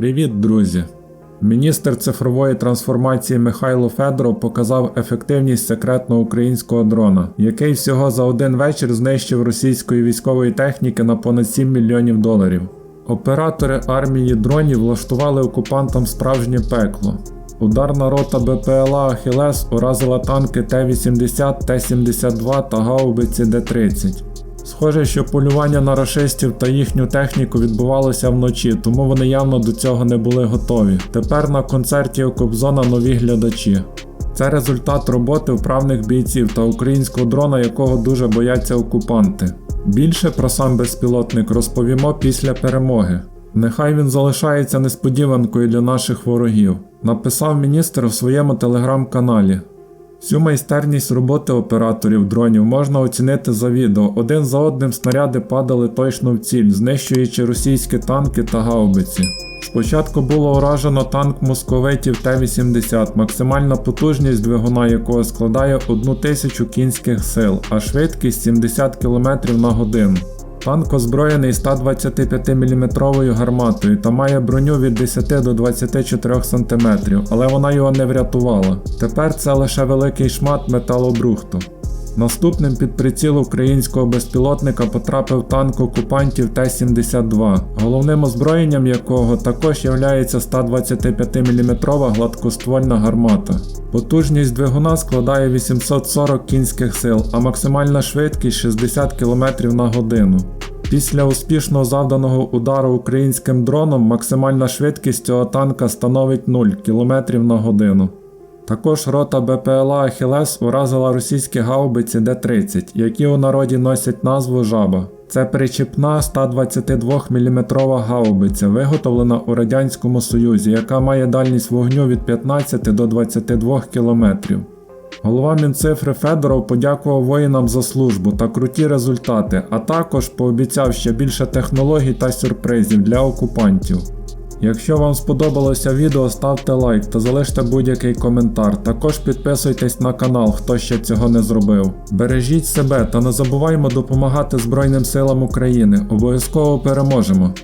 Привіт, друзі! Міністр цифрової трансформації Михайло Федоров показав ефективність секретного українського дрона, який всього за один вечір знищив російської військової техніки на понад 7 мільйонів доларів. Оператори армії дронів влаштували окупантам справжнє пекло. Ударна рота БПЛА Ахілес уразила танки Т-80, Т-72 та гаубиці Д-30. Схоже, що полювання на рашистів та їхню техніку відбувалося вночі, тому вони явно до цього не були готові. Тепер на концерті у Кобзона нові глядачі. Це результат роботи вправних бійців та українського дрона, якого дуже бояться окупанти. Більше про сам безпілотник розповімо після перемоги. Нехай він залишається несподіванкою для наших ворогів, написав міністр у своєму телеграм-каналі. Всю майстерність роботи операторів дронів можна оцінити за відео. Один за одним снаряди падали точно в ціль, знищуючи російські танки та гаубиці. Спочатку було уражено танк московитів Т-80, максимальна потужність двигуна якого складає 1000 кінських сил, а швидкість 70 км на годину. Танк озброєний 125 мм гарматою та має броню від 10 до 24 см, але вона його не врятувала. Тепер це лише великий шмат металобрухту. Наступним під приціл українського безпілотника потрапив танк окупантів Т-72, головним озброєнням якого також є 125 мм гладкоствольна гармата. Потужність двигуна складає 840 кінських сил, а максимальна швидкість 60 км на годину. Після успішно завданого удару українським дроном максимальна швидкість цього танка становить 0 км на годину. Також рота БПЛА Ахілес уразила російські гаубиці Д-30, які у народі носять назву жаба. Це причіпна 122 мм гаубиця, виготовлена у Радянському Союзі, яка має дальність вогню від 15 до 22 км. Голова Мінцифри Федоров подякував воїнам за службу та круті результати, а також пообіцяв ще більше технологій та сюрпризів для окупантів. Якщо вам сподобалося відео, ставте лайк та залиште будь-який коментар. Також підписуйтесь на канал, хто ще цього не зробив. Бережіть себе та не забуваймо допомагати Збройним силам України. Обов'язково переможемо!